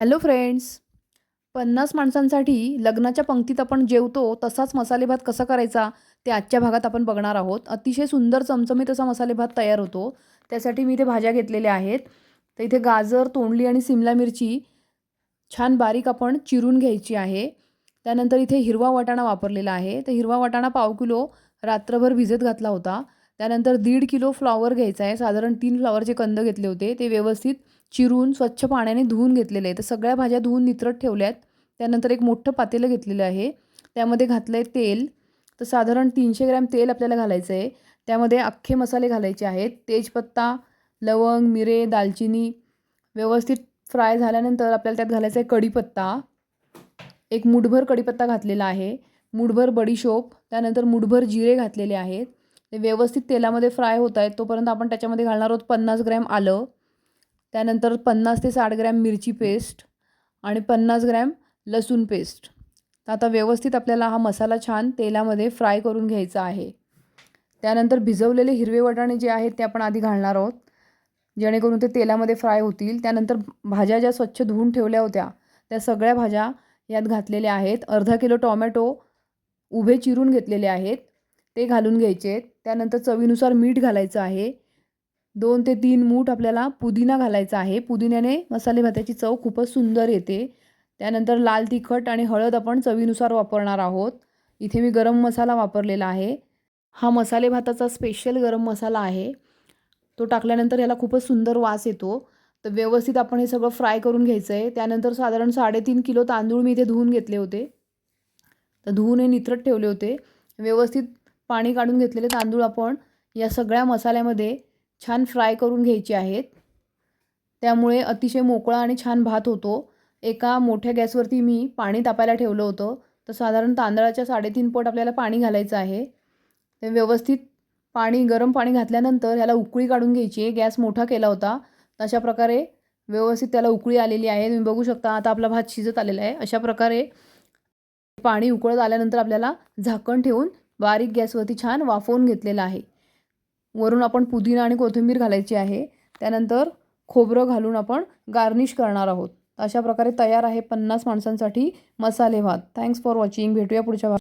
Hello friends पन्नास माणसांसाठी लग्नाच्या पंक्तीत आपण जेवतो तसाच मसाले भात कसा करायचा ते आजच्या भागात आपण बघणार आहोत. अतिशय सुंदर चमचमीत असा मसाले भात तयार होतो. त्यासाठी मी इथे भाज्या घेतलेल्या आहेत. तर इथे गाजर तोंडली आणि सिमला मिरची छान बारीक आपण चिरून घ्यायची आहे. त्यानंतर इथे हिरवा वाटाणा वापरलेला आहे. तर हिरवा वाटाणा पाव किलो रात्रभर भिजत घातला होता. त्यानंतर दीड किलो फ्लॉवर घ्यायचा आहे. साधारण तीन फ्लॉवरचे कंद घेतले होते. ते व्यवस्थित चिरून स्वच्छ पाण्याने धुवून घेतलेले आहे तर सगळ्या भाज्या धुवून ठेवल्या ठेवल्यात. त्यानंतर एक मोठं पातेलं घेतलेलं आहे. त्यामध्ये घातलं आहे तेल. तर साधारण तीनशे ग्रॅम तेल आपल्याला घालायचं आहे. त्यामध्ये अख्खे मसाले घालायचे आहेत. तेजपत्ता लवंग मिरे दालचिनी व्यवस्थित फ्राय झाल्यानंतर आपल्याला त्यात घालायचं आहे कढीपत्ता. एक मुठभर कढीपत्ता घातलेला आहे. मुठभर बडीशोप. त्यानंतर मुठभर जिरे घातलेले आहेत. ते व्यवस्थित तेलामध्ये फ्राय होत आहेत तोपर्यंत आपण त्याच्यामध्ये घालणार आहोत पन्नास ग्रॅम आलं त्यानंतर पन्नास ते साठ ग्रॅम मिरची पेस्ट आणि पन्नास ग्रॅम लसूण पेस्ट. तर आता व्यवस्थित आपल्याला हा मसाला छान तेलामध्ये फ्राय करून घ्यायचा आहे. त्यानंतर भिजवलेले हिरवे वटाणे जे आहेत ते आपण आधी घालणार आहोत जेणेकरून ते तेलामध्ये फ्राय होतील. त्यानंतर भाज्या ज्या स्वच्छ धुवून ठेवल्या होत्या त्या सगळ्या भाज्या यात घातलेल्या आहेत. अर्धा किलो टॉमॅटो उभे चिरून घेतलेले आहेत. ते घालून घ्यायचे. आहेत त्यानंतर चवीनुसार मीठ घालायचं आहे. दोन ते तीन मूठ आपल्याला पुदिना घालायचा आहे. पुदिन्याने मसाले भाताची चव खूपच सुंदर येते. त्यानंतर लाल तिखट आणि हळद आपण चवीनुसार वापरणार आहोत. इथे मी गरम मसाला वापरलेला आहे. हा मसाले भाताचा स्पेशल गरम मसाला आहे. तो टाकल्यानंतर ह्याला खूपच सुंदर वास येतो. तर व्यवस्थित आपण हे सगळं फ्राय करून घ्यायचं आहे त्यानंतर साधारण साडेतीन किलो तांदूळ मी इथे धुवून घेतले होते. तर धुवून हे नित्रत ठेवले होते. व्यवस्थित पाणी काढून घेतलेले तांदूळ आपण या सगळ्या मसाल्यामध्ये छान फ्राय करून घ्यायचे आहेत. त्यामुळे अतिशय मोकळा आणि छान भात होतो. एका मोठ्या गॅसवरती मी पाणी तापायला ठेवलं होतं. तर साधारण तांदळाच्या साडेतीन पट आपल्याला पाणी घालायचं आहे. ते व्यवस्थित पाणी गरम पाणी घातल्यानंतर ह्याला उकळी काढून घ्यायची. आहे गॅस मोठा केला होता. अशा प्रकारे व्यवस्थित त्याला उकळी आलेली आहे. तुम्ही बघू शकता आता आपला भात शिजत आलेला आहे. अशा प्रकारे पाणी उकळत आल्यानंतर आपल्याला झाकण ठेवून बारीक गॅसवरती छान वाफवून घेतलेलं आहे. वरून आपण पुदिना आणि कोथिंबीर घालायची आहे. त्यानंतर खोबरं घालून आपण गार्निश करणार आहोत. अशा प्रकारे तयार आहे पन्नास माणसांसाठी मसाले भात थँक्स फॉर वॉचिंग भेटूया पुढच्या भाग